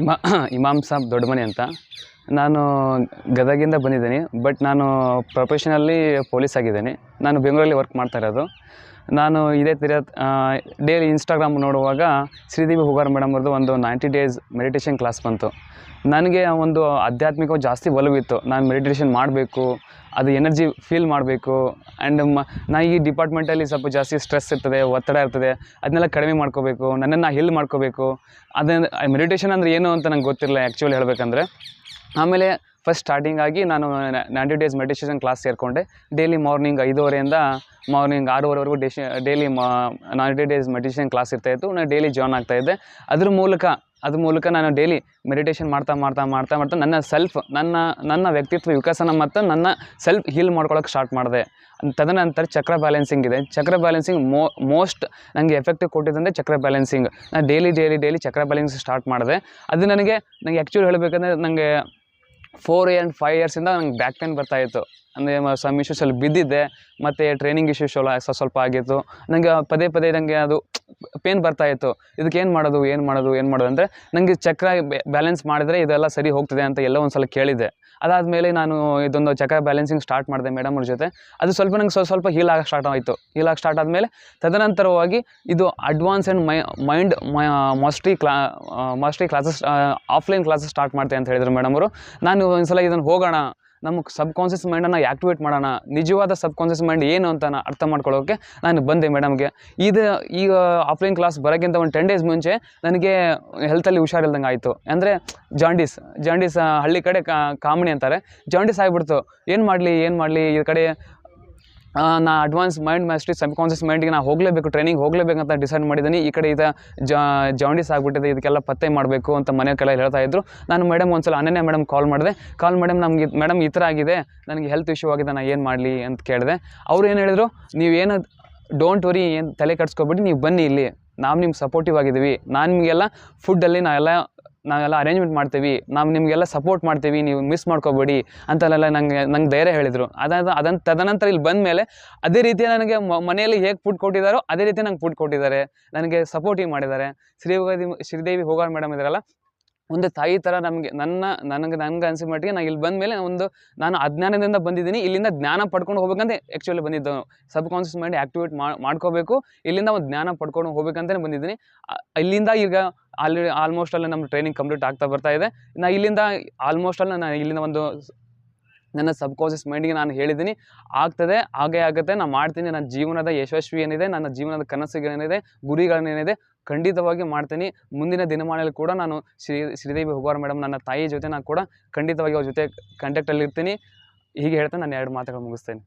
ಇಮಾ ಇಮಾಮ್ ಸಾಬ್ ದೊಡ್ಡಮನೆ ಅಂತ. ನಾನು ಗದಗಿಂದ ಬಂದಿದ್ದೀನಿ, ಬಟ್ ನಾನು ಪ್ರೊಫೆಷನಲ್ಲಿ ಪೊಲೀಸ್ ಆಗಿದ್ದೀನಿ. ನಾನು ಬೆಂಗಳೂರಲ್ಲಿ ವರ್ಕ್ ಮಾಡ್ತಾ ಇರೋದು. ನಾನು ಇದೇ ಥರ ಡೈಲಿ ಇನ್ಸ್ಟಾಗ್ರಾಮ್ ನೋಡುವಾಗ ಶ್ರೀದೇವಿ ಹುಗಾರ್ ಮೇಡಮ್ ಅವ್ರದ್ದು ಒಂದು ನೈಂಟಿ ಡೇಸ್ ಮೆಡಿಟೇಷನ್ ಕ್ಲಾಸ್ ಬಂತು. ನನಗೆ ಒಂದು ಆಧ್ಯಾತ್ಮಿಕ ಜಾಸ್ತಿ ಒಲವಿತ್ತು. ನಾನು ಮೆಡಿಟೇಷನ್ ಮಾಡಬೇಕು, ಅದು ಎನರ್ಜಿ ಫೀಲ್ ಮಾಡಬೇಕು ಆ್ಯಂಡ್ ನಾ ಈ ಡಿಪಾರ್ಟ್ಮೆಂಟಲ್ಲಿ ಸ್ವಲ್ಪ ಜಾಸ್ತಿ ಸ್ಟ್ರೆಸ್ ಇರ್ತದೆ, ಒತ್ತಡ ಇರ್ತದೆ, ಅದನ್ನೆಲ್ಲ ಕಡಿಮೆ ಮಾಡ್ಕೋಬೇಕು, ನನ್ನನ್ನು ಹಿಲ್ ಮಾಡ್ಕೋಬೇಕು. ಅದನ್ನು ಮೆಡಿಟೇಷನ್ ಅಂದರೆ ಏನು ಅಂತ ನಂಗೆ ಗೊತ್ತಿರಲಿಲ್ಲ ಆ್ಯಕ್ಚುಲಿ ಹೇಳಬೇಕಂದ್ರೆ. ಆಮೇಲೆ ಫಸ್ಟ್ ಸ್ಟಾರ್ಟಿಂಗ್ ಆಗಿ ನಾನು ನೈಂಟಿ ಡೇಸ್ ಮೆಡಿಟೇಷನ್ ಕ್ಲಾಸ್ ಸೇರಿಕೊಂಡೆ. ಡೈಲಿ ಮಾರ್ನಿಂಗ್ ಐದುವರೆಯಿಂದ ಮಾರ್ನಿಂಗ್ ಆರೂವರೆವರೆಗೂ ಡಿಶ್ ಡೈಲಿ ಮಾ ನೈಂಟಿ ಡೇಸ್ ಮೆಡಿಟೇಷನ್ ಕ್ಲಾಸ್ ಇರ್ತಾಯಿತ್ತು ನಾನು ಡೈಲಿ ಜಾಯ್ನ್ ಆಗ್ತಾಯಿದ್ದೆ ಅದ್ರ ಮೂಲಕ ಅದ್ರ ಮೂಲಕ ನಾನು ಡೈಲಿ ಮೆಡಿಟೇಷನ್ ಮಾಡ್ತಾ ಮಾಡ್ತಾ ಮಾಡ್ತಾ ಮಾಡ್ತಾ ನನ್ನ ಸೆಲ್ಫ್ ನನ್ನ ನನ್ನ ವ್ಯಕ್ತಿತ್ವ ವಿಕಸನ ಮತ್ತು ನನ್ನ ಸೆಲ್ಫ್ ಹೀಲ್ ಮಾಡ್ಕೊಳ್ಳೋಕೆ ಸ್ಟಾರ್ಟ್ ಮಾಡಿದೆ. ತದನಂತರ ಚಕ್ರ ಬ್ಯಾಲೆನ್ಸಿಂಗ್ ಇದೆ. ಚಕ್ರ ಬ್ಯಾಲೆನ್ಸಿಂಗ್ ಮೋ ಮೋಸ್ಟ್ ನನಗೆ ಎಫೆಕ್ಟಿವ್ ಕೊಟ್ಟಿದ್ದಂದರೆ ಚಕ್ರ ಬ್ಯಾಲೆನ್ಸಿಂಗ್ ನಾನು ಡೈಲಿ ಡೈಲಿ ಡೈಲಿ ಚಕ್ರ ಬ್ಯಾಲೆನ್ಸಿಂಗ್ ಸ್ಟಾರ್ಟ್ ಮಾಡಿದೆ. ಅದು ನನಗೆ ನನಗೆ ಆ್ಯಕ್ಚುಲಿ ಹೇಳಬೇಕಂದ್ರೆ ನನಗೆ ಫೋರ್ ಆ್ಯಂಡ್ ಫೈವ್ ಇಯರ್ಸಿಂದ ನಂಗೆ ಬ್ಯಾಕ್ ಪೇನ್ ಬರ್ತಾಯಿತ್ತು ಅಂದರೆ ಸಮ್ ಇಶ್ಯೂಸಲ್ಲಿ ಬಿದ್ದಿದ್ದೆ, ಮತ್ತು ಟ್ರೈನಿಂಗ್ ಇಶ್ಯೂಸ್ ಎಲ್ಲ ಸ್ವಲ್ಪ ಆಗಿತ್ತು. ನನಗೆ ಪದೇ ಪದೇ ನನಗೆ ಅದು ಪೇನ್ ಬರ್ತಾಯಿತ್ತು ಇದಕ್ಕೆ ಏನು ಮಾಡೋದು ಏನು ಮಾಡೋದು ಏನು ಮಾಡೋದು ಅಂದರೆ ನನಗೆ ಚಕ್ರ ಬ್ಯಾಲೆನ್ಸ್ ಮಾಡಿದ್ರೆ ಇದೆಲ್ಲ ಸರಿ ಹೋಗ್ತದೆ ಅಂತ ಎಲ್ಲ ಒಂದು ಸಲ ಕೇಳಿದ್ದೆ. ಅದಾದಮೇಲೆ ನಾನು ಇದೊಂದು ಚಕ್ರ ಬ್ಯಾಲೆನ್ಸಿಂಗ್ ಸ್ಟಾರ್ಟ್ ಮಾಡಿದೆ ಮೇಡಮ್ ಅವ್ರ ಜೊತೆ. ಅದು ಸ್ವಲ್ಪ ನಂಗೆ ಸ್ವಲ್ಪ ಸ್ವಲ್ಪ ಹೀಲ್ ಆಗಕ್ಕೆ ಸ್ಟಾರ್ಟ್ ಆಯಿತು. ಹೀಲ್ ಆಗಿ ಸ್ಟಾರ್ಟ್ ಆದಮೇಲೆ ತದನಂತರವಾಗಿ ಇದು advance and mind mastery ಕ್ಲಾ mastery classes offline classes start ಮಾಡ್ತೆ ಅಂತ ಹೇಳಿದರು ಮೇಡಮ್ ಅವರು. ನಾನು ಒಂದ್ಸಲ ಇದನ್ನು ಹೋಗೋಣ ನಮ್ಮ ಸಬ್ ಕಾನ್ಷಿಯಸ್ ಮೈಂಡನ್ನು ಆ್ಯಕ್ಟಿವೇಟ್ ಮಾಡೋಣ, ನಿಜವಾದ ಸಬ್ ಕಾನ್ಷಿಯಸ್ ಮೈಂಡ್ ಏನು ಅಂತ ಅರ್ಥ ಮಾಡ್ಕೊಳ್ಳೋಕೆ ನಾನು ಬಂದೆ ಮೇಡಮ್ಗೆ ಇದು ಈಗ ಆಫ್ಲೈನ್ ಕ್ಲಾಸ್ ಬರೋಕ್ಕಿಂತ ಒಂದು ಟೆನ್ ಡೇಸ್ ಮುಂಚೆ ನನಗೆ ಹೆಲ್ತಲ್ಲಿ ಹುಷಾರಿಲ್ದಂಗೆ ಆಯಿತು. ಅಂದರೆ ಜಾಂಡೀಸ್ ಜಾಂಡೀಸ್ ಹಳ್ಳಿ ಕಡೆ ಕಾಮಣಿ ಅಂತಾರೆ. ಜಾಂಡೀಸ್ ಆಗಿಬಿಡ್ತು. ಏನು ಮಾಡಲಿ ಏನು ಮಾಡಲಿ, ಈ ಕಡೆ ನಾ advance mind mastery sub conscious ಮೈಂಡಿಗೆ ನಾ ಹೋಗಲೇಬೇಕು ಟ್ರೈನಿಂಗ್ ಹೋಗಲೇಬೇಕಂತ ಡಿಸೈಡ್ ಮಾಡಿದ್ದೀನಿ ಈ ಕಡೆ ಇದು ಜಾಂಡೀಸ್ ಆಗಿಬಿಟ್ಟಿದೆ, ಇದಕ್ಕೆಲ್ಲ ಪತ್ತೆ ಮಾಡಬೇಕು ಅಂತ ಮನೆ ಹೇಳ್ತಾ ಇದ್ರು. ನಾನು ಮೇಡಮ್ ಒಂದ್ಸಲ ಅನನ್ಯ ಮೇಡಮ್ ಕಾಲ್ ಮಾಡಿದೆ. ಕಾಲ್ ಮೇಡಮ್ ನಮಗೆ ಮೇಡಮ್ ಈ ಥರ ಆಗಿದೆ, ನನಗೆ ಹೆಲ್ತ್ ಇಶ್ಯೂ ಆಗಿದೆ ನಾನು ಏನು ಮಾಡಲಿ ಅಂತ ಕೇಳಿದೆ. ಅವ್ರು ಏನು ಹೇಳಿದ್ರು ಏನು ಡೋಂಟ್ ವರಿ ಏನು ತಲೆ ಕಟ್ಸ್ಕೊಬಿಟ್ಟು ನೀವು ಬನ್ನಿ ಇಲ್ಲಿ. ನಾವು ನಿಮ್ಗೆ ಸಪೋರ್ಟಿವ್ ಆಗಿದ್ದೀವಿ. ನಾನು ನಿಮಗೆಲ್ಲ ಫುಡ್ಡಲ್ಲಿ ನಾವೆಲ್ಲ ನಾವೆಲ್ಲ ಅರೇಂಜ್ಮೆಂಟ್ ಮಾಡ್ತೀವಿ, ನಾವು ನಿಮಗೆಲ್ಲ ಸಪೋರ್ಟ್ ಮಾಡ್ತೀವಿ, ನೀವು ಮಿಸ್ ಮಾಡ್ಕೋಬೇಡಿ ಅಂತೆಲ್ಲ ನಂಗೆ ನಂಗೆ ಧೈರ್ಯ ಹೇಳಿದರು. ಅದಾದ ಅದನ್ನು ತದನಂತರ ಇಲ್ಲಿ ಬಂದ ಮೇಲೆ ಅದೇ ರೀತಿ ನನಗೆ ಮನೆಯಲ್ಲಿ ಹೇಗೆ ಫುಡ್ ಕೊಟ್ಟಿದ್ದಾರೋ ಅದೇ ರೀತಿ ನಂಗೆ ಫುಡ್ ಕೊಟ್ಟಿದ್ದಾರೆ. ನನಗೆ ಸಪೋರ್ಟಿಂಗ್ ಮಾಡಿದ್ದಾರೆ. ಶ್ರೀಗಾದಿ ಶ್ರೀದೇವಿ ಹೋಗಾರ್ ಮೇಡಮ್ ಇದ್ದಾರಲ್ಲ ಒಂದು ತಾಯಿ ಥರ ನಮಗೆ, ನನ್ನ, ನನಗೆ ನನಗೆ ಅನ್ಸಿದ ಮಟ್ಟಿಗೆ ನಾನು ಇಲ್ಲಿ ಬಂದ ಮೇಲೆ ಒಂದು, ನಾನು ಅಜ್ಞಾನದಿಂದ ಬಂದಿದ್ದೀನಿ, ಇಲ್ಲಿಂದ ಜ್ಞಾನ ಪಡ್ಕೊಂಡು ಹೋಗ್ಬೇಕಂತ ಆ್ಯಕ್ಚುಲಿ ಬಂದಿದ್ದವನು. ಸಬ್ ಕಾನ್ಷಿಯಸ್ ಮೈಂಡ್ ಆ್ಯಕ್ಟಿವೇಟ್ ಮಾಡ್ಕೋಬೇಕು, ಇಲ್ಲಿಂದ ಒಂದು ಜ್ಞಾನ ಪಡ್ಕೊಂಡು ಹೋಗ್ಬೇಕಂತಲೇ ಬಂದಿದ್ದೀನಿ. ಇಲ್ಲಿಂದ ಈಗ ಆಲ್ರೆಡಿ ಆಲ್ಮೋಸ್ಟ್ ಅಲ್ಲಿ ನಮ್ಮ ಟ್ರೈನಿಂಗ್ ಕಂಪ್ಲೀಟ್ ಆಗ್ತಾ ಬರ್ತಾ ಇದೆ. ನಾ ಇಲ್ಲಿಂದ ಆಲ್ಮೋಸ್ಟ್ ಅಲ್ಲಿ ನಾನು ಇಲ್ಲಿಂದ ಒಂದು ನನ್ನ ಸಬ್ ಕಾನ್ಷಿಯಸ್ ಮೈಂಡಿಗೆ ನಾನು ಹೇಳಿದ್ದೀನಿ. ಆಗ್ತದೆ ಹಾಗೇ ಆಗುತ್ತೆ ನಾನು ಮಾಡ್ತೀನಿ. ನನ್ನ ಜೀವನದ ಯಶಸ್ವಿ ಏನಿದೆ, ನನ್ನ ಜೀವನದ ಕನಸುಗಳೇನಿದೆ ಗುರಿಗಳನ್ನೇನಿದೆ ಖಂಡಿತವಾಗಿ ಮಾಡ್ತೀನಿ. ಮುಂದಿನ ದಿನಮಾನದಲ್ಲಿ ಕೂಡ ನಾನು ಶ್ರೀ, ಶ್ರೀದೇವಿ ಹುಗಾರ್ ಮೇಡಮ್ ನನ್ನ ತಾಯಿ ಜೊತೆ ನಾನು ಕೂಡ ಖಂಡಿತವಾಗಿ ಅವ್ರ ಜೊತೆ ಕಾಂಟ್ಯಾಕ್ಟಲ್ಲಿ ಇರ್ತೀನಿ ಹೀಗೆ ಹೇಳ್ತಾ ನಾನು ಎರಡು ಮಾತುಗಳು ಮುಗಿಸ್ತೇನೆ.